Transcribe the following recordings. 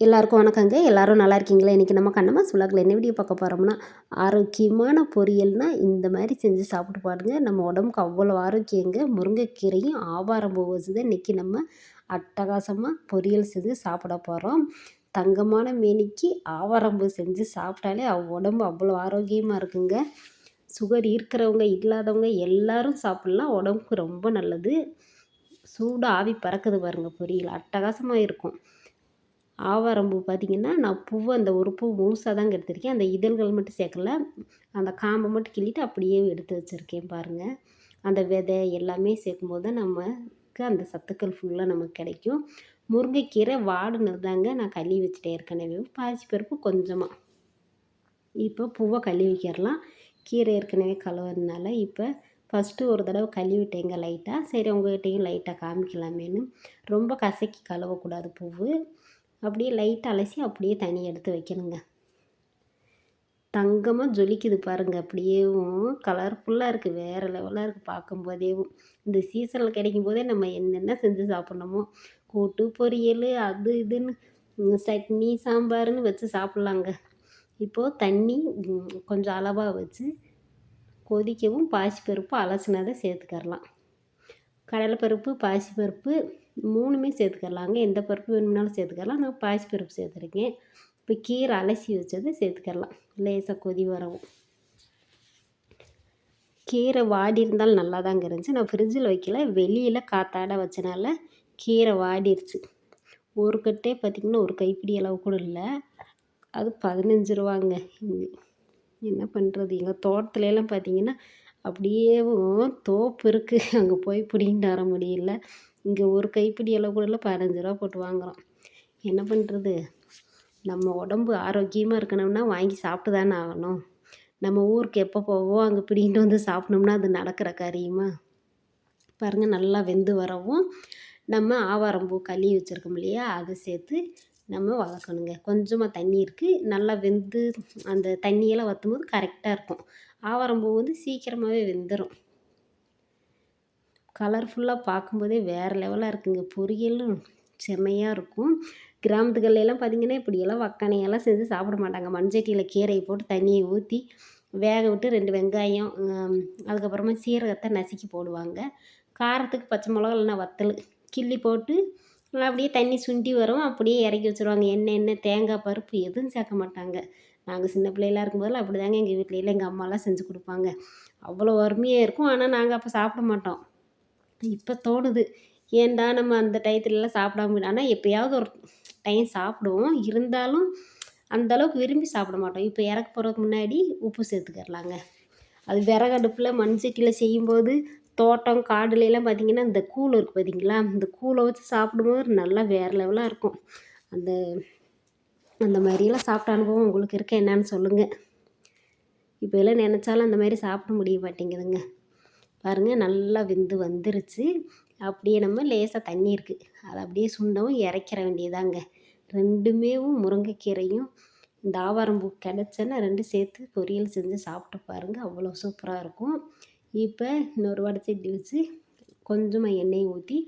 எல்லாருக்கும் வணக்கங்க. எல்லோரும் நல்லா இருக்கீங்களா? இன்றைக்கி நம்ம கண்ணம்மா சுலாக்கில் என்ன வீடியோ பார்க்க போகிறோம்னா ஆரோக்கியமான பொரியல்னால் இந்த மாதிரி செஞ்சு சாப்பிட்டு பாருங்கள் நம்ம உடம்புக்கு அவ்வளோ ஆரோக்கியங்க. முருங்கைக்கீரையும் ஆவாரம் பூ வச்சு தான் இன்றைக்கி நம்ம அட்டகாசமாக பொரியல் செஞ்சு சாப்பிட போகிறோம் தங்கமான மேனிக்கு ஆவாரம்பூ செஞ்சு சாப்பிட்டாலே உடம்பு அவ்வளோ ஆரோக்கியமாக இருக்குங்க. சுகர் இருக்கிறவங்க இல்லாதவங்க எல்லாரும் சாப்பிட்லாம். உடம்புக்கு ரொம்ப நல்லது. சூடாக ஆவி பறக்குது பாருங்கள் பொரியல். அட்டகாசமாக இருக்கும். ஆவாரம்பூ பார்த்திங்கன்னா நான் பூவை அந்த ஒரு பூ முழுசாக தாங்க எடுத்திருக்கேன். அந்த இதழ்கள் மட்டும் சேர்க்கல. அந்த காம்பை மட்டும் கிள்ளிட்டு அப்படியே எடுத்து வச்சுருக்கேன் பாருங்கள் அந்த விதை எல்லாமே சேர்க்கும்போது தான் நமக்கு அந்த சத்துக்கள் ஃபுல்லாக நமக்கு கிடைக்கும். முருங்கைக்கீரை வாடினது தாங்க நான் கழுவி வச்சுட்டேன் ஏற்கனவே பாசி பருப்பு கொஞ்சமாக இப்போ பூவை கழுவி வைக்கிறலாம். கீரை ஏற்கனவே கழுவுறதுனால இப்போ ஃபஸ்ட்டு ஒரு தடவை கழுவிட்டேங்க லைட்டாக சரி உங்கள்கிட்டையும் லைட்டாக காமிக்கலாமேன்னு. ரொம்ப கசக்கி கழுவக்கூடாது பூவு. அப்படியே லைட்டாக அலசி அப்படியே தனி எடுத்து வைக்கணுங்க. தங்கமாக ஜொலிக்குது பாருங்கள் அப்படியேவும் கலர்ஃபுல்லாக இருக்குது வேறு லெவலாக இருக்குது பார்க்கும்போதேவும். இந்த சீசனில் கிடைக்கும் போதே நம்ம என்னென்ன செஞ்சு சாப்பிட்ணுமோ? கூட்டு பொரியல் அது இதுன்னு சட்னி சாம்பார்னு வச்சு சாப்பிட்லாங்க. இப்போது தண்ணி கொஞ்சம் அளவாக வச்சு கொதிக்கவும் பாசிப்பருப்பு அலசினதை சேர்த்துக்கரலாம் கடலைப்பருப்பு பாசிப்பருப்பு மூணுமே சேர்த்துக்கலாங்க. எந்த பருப்பு வேணும்னாலும் சேர்த்துக்கலாம். நான் பாய்ச்சி பருப்பு சேர்த்துருக்கேன். இப்போ கீரை அலசி வச்சது சேர்த்துக்கலாம். லேசாக கொதி வரவும். கீரை வாடி இருந்தாலும் நல்லா தாங்க இருந்துச்சு. நான் ஃப்ரிட்ஜில் வைக்கல. வெளியில் காத்தாட வச்சனால கீரை வாடிருச்சு. ஒரு கட்டே பார்த்திங்கன்னா ஒரு கைப்பிடி அளவு கூட இல்லை. அது பதினஞ்சு ரூபாங்க. என்ன பண்ணுறது எங்கள் தோட்டத்துலலாம் பார்த்திங்கன்னா அப்படியே தோப்பு இருக்குது அங்கே போய் பிடிங்கிட்டு வர முடியல. இங்கே ஒரு கைப்பிடி அளவு கூட இல்லை பதினஞ்சு ரூபா போட்டு வாங்குகிறோம் என்ன பண்ணுறது நம்ம உடம்பு ஆரோக்கியமாக இருக்கணும்னா வாங்கி சாப்பிட்டு தானே ஆகணும். நம்ம ஊருக்கு எப்போ போவோம் அங்கே பிடிங்கிட்டு வந்து சாப்பிட்ணும்னா அது நடக்கிற காரியமா? பாருங்கள் நல்லா வெந்து வரவும் நம்ம ஆவாரம்பூ களி வச்சுருக்கோம் இல்லையா? அதை சேர்த்து நம்ம வதக்கணுங்க கொஞ்சமாக தண்ணி இருக்குது நல்லா வெந்து அந்த தண்ணியெல்லாம் வற்றும் போது கரெக்டாக இருக்கும். ஆவாரம்பூ வந்து சீக்கிரமாகவே வெந்துடும் கலர்ஃபுல்லாக பார்க்கும்போதே வேறு லெவலாக இருக்குங்க. பொரியலும் செம்மையாக இருக்கும். கிராமத்துக்கள்லாம் பார்த்திங்கன்னா இப்படியெல்லாம் வக்கனையெல்லாம் செஞ்சு சாப்பிட மாட்டாங்க. மண்சட்டியில் கீரையை போட்டு தண்ணியை ஊற்றி வேக விட்டு ரெண்டு வெங்காயம் அதுக்கப்புறமா சீரகத்தை நசுக்கி போடுவாங்க. காரத்துக்கு பச்சை மிளகா இல்லைன்னா வத்தல் கிள்ளி போட்டு அப்படியே தண்ணி சுண்டி வரும். அப்படியே இறக்கி வச்சுருவாங்க. எண்ணெய் எண்ணெய் தேங்காய் பருப்பு எதுவும் சேர்க்க மாட்டாங்க. நாங்கள் சின்ன பிள்ளைகளாக இருக்கும்போதெல்லாம் அப்படி தாங்க எங்கள் வீட்டிலலாம் எங்கள் அம்மாலாம் செஞ்சு கொடுப்பாங்க. அவ்வளோ அருமையாக இருக்கும். ஆனால் நாங்கள் அப்போ சாப்பிட மாட்டோம். இப்போ தோணுது. ஏன்டா நம்ம அந்த டயத்துலலாம் சாப்பிடாம ஆனால் எப்போயாவது ஒரு டைம் சாப்பிடுவோம். இருந்தாலும் அந்தளவுக்கு விரும்பி சாப்பிட மாட்டோம். இப்போ இறக்க போகிறதுக்கு முன்னாடி உப்பு சேர்த்துக்கிறலாங்க. அது விறகடுப்பில் மண் சட்டியில் செய்யும்போது தோட்டம் காடுலையெல்லாம் பார்த்திங்கன்னா இந்த கூழ் இருக்குது பார்த்திங்களா இந்த கூழை வச்சு சாப்பிடும்போது நல்லா வேறு லெவலாக இருக்கும். அந்த அந்த மாதிரியெல்லாம் சாப்பிட்ட அனுபவம் உங்களுக்கு இருக்க? என்னன்னு சொல்லுங்கள் இப்போ எல்லாம் நினச்சாலும் அந்த மாதிரி சாப்பிட முடிய மாட்டேங்குதுங்க. பாருங்கள் நல்லா வெந்து வந்துருச்சு. அப்படியே நம்ம லேசாக தண்ணி இருக்குது அதை அப்படியே சுண்டவும் இறக்கிற வேண்டியதாங்க. ரெண்டுமேவும் முருங்கைக்கீரையும் இந்த ஆவாரம்பூ கிடச்சேன்னா ரெண்டு சேர்த்து பொரியல் செஞ்சு சாப்பிட்டு பாருங்கள் அவ்வளோ சூப்பராக இருக்கும். இப்போ இன்னொரு வடச்சட்டி வச்சு கொஞ்சமாக எண்ணெய் ஊற்றி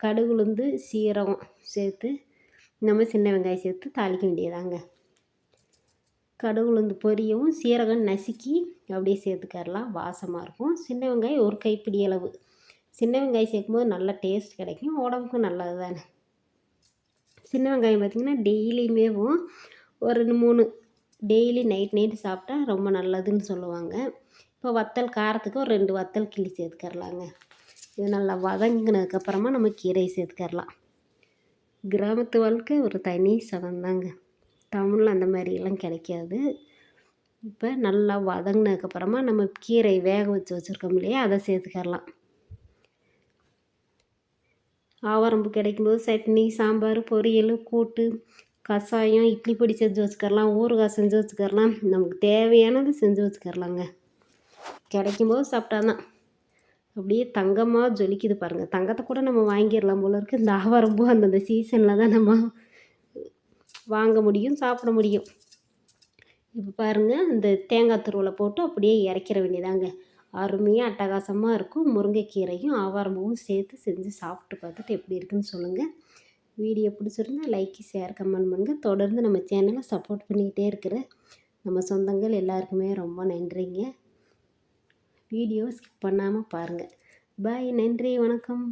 கடுகுலுந்து சீரகம் சேர்த்து நம்ம சின்ன வெங்காயம் சேர்த்து தாளிக்க வேண்டியதாங்க. கடுகு உளுந்து பொரியவும் சீரகம் நசுக்கி அப்படியே சேர்த்துக்கரலாம் வாசமாக இருக்கும். சின்ன வெங்காயம் ஒரு கைப்பிடி அளவு. சின்ன வெங்காயம் சேர்க்கும்போது நல்ல டேஸ்ட் கிடைக்கும். உடம்புக்கும் நல்லது தானே சின்ன வெங்காயம் பார்த்திங்கன்னா டெய்லியுமேவும் ஒரு ரெண்டு மூணு. டெய்லி நைட் நைட்டு சாப்பிட்டா ரொம்ப நல்லதுன்னு சொல்லுவாங்க. இப்போ வத்தல் காரத்துக்கு ஒரு ரெண்டு வத்தல் கிள்ளி சேர்த்துக்கரலாங்க இது நல்லா வதங்கினதுக்கப்புறமா நம்ம கீரையை சேர்த்துக்கரலாம் கிராமத்து வாழ்க்கை ஒரு தனி சகந்தாங்க டவுனில் அந்த மாதிரியெல்லாம் கிடைக்காது. இப்போ நல்லா வதங்கினதுக்கப்புறமா நம்ம கீரை வேக வச்சு வச்சுருக்கோம் இல்லையா? அதை சேர்த்துக்கரலாம். ஆவரம்பு கிடைக்கும்போது சட்னி சாம்பார் பொரியல் கூட்டு கஷாயம் இட்லி பொடி செஞ்சு வச்சுக்கரலாம் ஊறுகாய் செஞ்சு வச்சுக்கரலாம். நமக்கு தேவையானது செஞ்சு வச்சுக்கரலாங்க. கிடைக்கும்போது சாப்பிட்டா தான் அப்படியே தங்கமாக ஜொலிக்குது பாருங்கள் தங்கத்தை கூட நம்ம வாங்கிடலாம் போல இருக்குது இந்த ஆவாரம்பூ அந்தந்த சீசனில் தான் நம்ம வாங்க முடியும் சாப்பிட முடியும். இப்போ பாருங்கள் இந்த தேங்காய் துருவலை போட்டு அப்படியே இறக்கிற வேண்டியதாங்க. அருமையாக அட்டகாசமாக இருக்கும். முருங்கைக்கீரையும் ஆவாரம்பூவும் சேர்த்து செஞ்சு சாப்பிட்டு பார்த்துட்டு எப்படி இருக்குன்னு சொல்லுங்கள் வீடியோ பிடிச்சிருந்தா லைக் ஷேர் கமெண்ட் பண்ணுங்கள் தொடர்ந்து நம்ம சேனலை சப்போர்ட் பண்ணிக்கிட்டே இருக்கிற நம்ம சொந்தங்கள் எல்லாருக்குமே ரொம்ப நன்றிங்க. வீடியோ ஸ்கிப் பண்ணாமல் பாருங்கள் பாய் நன்றி வணக்கம்.